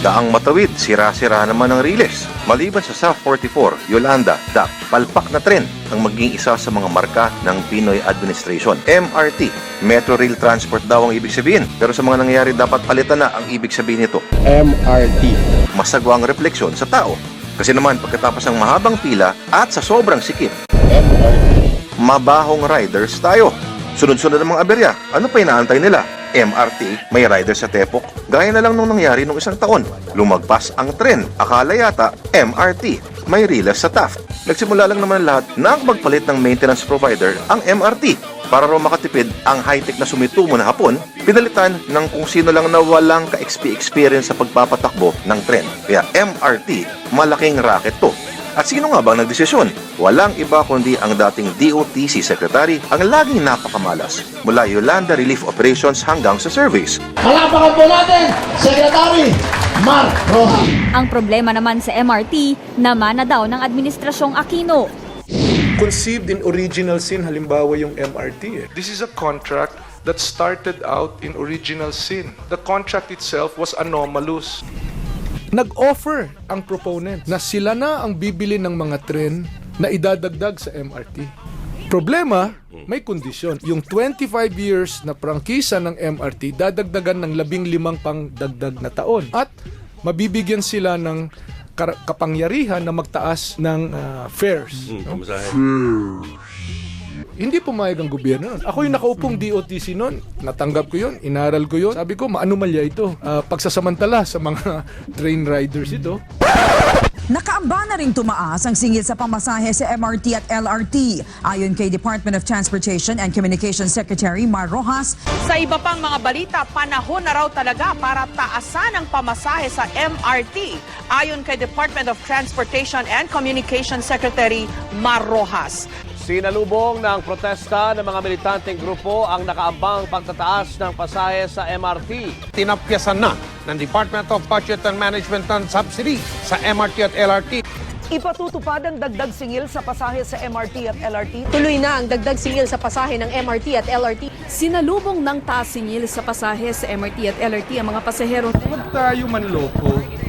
Daang matawid, sira-sira naman ang riles. Maliban sa South 44, Yolanda, DAP, palpak na tren ang maging isa sa mga marka ng Pinoy Administration. MRT, Metro Rail Transport daw ang ibig sabihin. Pero sa mga nangyayari, dapat palitan na ang ibig sabihin nito. MRT. Masagwang refleksyon sa tao. Kasi naman, pagkatapos ng mahabang pila at sa sobrang sikip, mabahong riders tayo. Sunod-sunod ang mga aberya. Ano pa inaantay nila? MRT, may rider sa Tepok. Gaya na lang nung nangyari nung isang taon. Lumagpas ang tren. Akala yata, MRT, may rilas sa Taft. Nagsimula lang naman lahat na magpalit ng maintenance provider ang MRT. Para raw makatipid ang high-tech na sumitumo na hapon, pinalitan ng kung sino lang na walang ka-XP experience sa pagpapatakbo ng tren. Kaya MRT, malaking racket to. At sino nga ba ang nagdesisyon? Walang iba kundi ang dating DOTC Secretary ang laging napakamalas mula Yolanda Relief Operations hanggang sa service. Palapakan po natin, Secretary Mark Rojas. Ang problema naman sa MRT, naman na daw ng Administrasyong Aquino. conceived in original sin, halimbawa yung MRT. Eh. This is a contract that started out in original sin. The contract itself was anomalous. Nag-offer ang proponent na sila na ang bibili ng mga tren na idadagdag sa MRT. Problema, may kondisyon. Yung 25 years na prangkisa ng MRT, dadagdagan ng 15 pang dagdag na taon. At mabibigyan sila ng kapangyarihan na magtaas ng ah, fares. no? Hindi pumayag ang gobyerno nun. Ako yung nakaupong DOTC nun. Natanggap ko yun, inaral ko yun. Sabi ko, maanumalya ito. Ah, pagsasamantala sa mga train riders ito. Nakaamba na ring tumaas ang singil sa pamasahe sa MRT at LRT. Ayon kay Department of Transportation and Communications Secretary Mar Rojas, Sa iba pang mga balita, panahon na raw talaga para taasan ang pamasahe sa MRT. Ayon kay Department of Transportation and Communications Secretary Mar Rojas. Sinalubong ng protesta ng mga militanteng grupo ang nakaambang pagtataas ng pasahe sa MRT. tinapyasan na ng Department of Budget and Management ng subsidy sa MRT at LRT. Ipatutupad ang dagdag singil sa pasahe sa MRT at LRT. Tuloy na ang dagdag singil sa pasahe ng MRT at LRT. Sinalubong ng taas singil sa pasahe sa MRT at LRT ang mga pasahero. Huwag tayo manloko.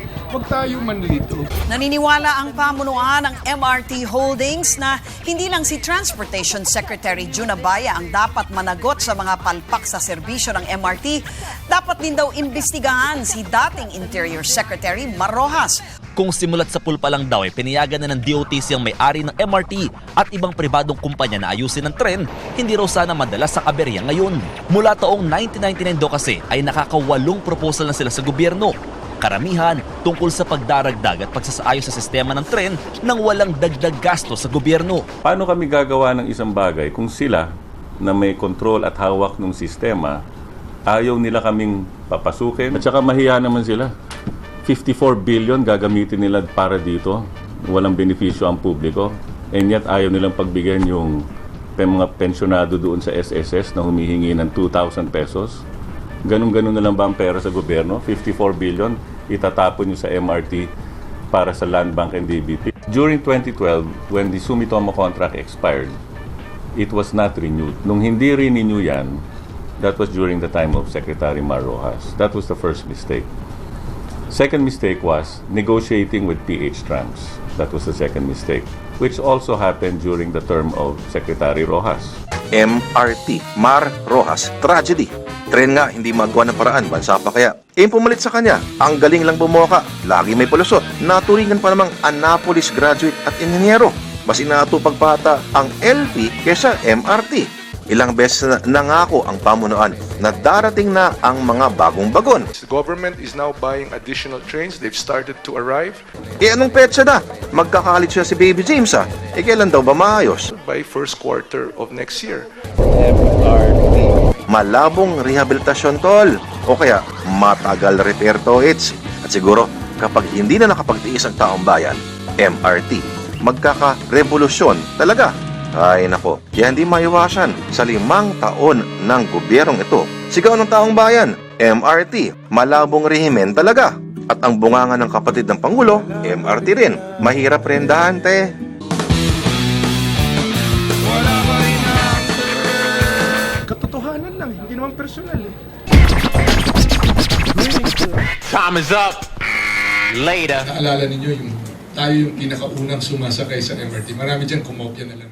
Huwag tayo manlito. Naniniwala ang pamunuan ng MRT Holdings na hindi lang si Transportation Secretary Juna Baya ang dapat managot sa mga palpak sa serbisyo ng MRT. Dapat din daw imbestigahan si dating Interior Secretary Mar Rojas. Kung simulat sa pulpa lang daw ay pinayagan na ng DOTC ang may-ari ng MRT at ibang pribadong kumpanya na ayusin ng tren, hindi raw sana madala sa kaberya ngayon. Mula taong 1999 daw kasi ay nakakawalong proposal na sila sa gobyerno. Karamihan tungkol sa pagdaragdag at pagsasaayos sa sistema ng tren nang walang dagdag gasto sa gobyerno. Paano kami gagawa ng isang bagay kung sila na may control at hawak ng sistema, ayaw nila kaming papasukin? At saka mahiya naman sila. 54 billion gagamitin nila para dito. Walang benepisyo ang publiko. And yet ayaw nilang pagbigyan yung mga pensyonado doon sa SSS na humihingi ng 2,000 pesos. Ganun-ganun na lang ba ang pera sa gobyerno? 54 billion, itatapon nyo sa MRT para sa Land Bank and DBP. During 2012, when the Sumitomo contract expired, it was not renewed. Nung hindi renew yan, that was during the time of Secretary Mar Rojas. That was the first mistake. Second mistake was negotiating with PH Trams. That was the second mistake, which also happened during the term of Secretary Rojas. MRT, Mar Rojas, tragedy. Tren nga, hindi magawa ng paraan, bansa pa kaya. Eh, pumalit sa kanya, ang galing lang bumoka, lagi may palusot. Naturingan pa namang Annapolis graduate at inhenyero. Mas inatupag pa ata ang LP kesa MRT. Ilang beses na nangako ang pamunuan na darating na ang mga bagong bagon. The government is now buying additional trains. They've started to arrive Eh anong petsa na? Magkakalit siya si Baby James ha? Eh kailan daw ba maayos? by first quarter of next year. Malabong rehabilitasyon tol. O kaya matagal repair to its at siguro kapag hindi na nakapagtiis ang taong bayan MRT magkaka-revolusyon talaga. Ay nako. Kaya hindi maiwasan sa limang taon ng gobyernong ito sigaw ng taong bayan MRT malabong rehimen talaga. At ang bunganga ng kapatid ng Pangulo MRT rin. Mahirap rin te Time is up. Naalala ninyo yung tayo yung pinakaunang sumasakay sa MRT. Marami dyan kumopya na lang.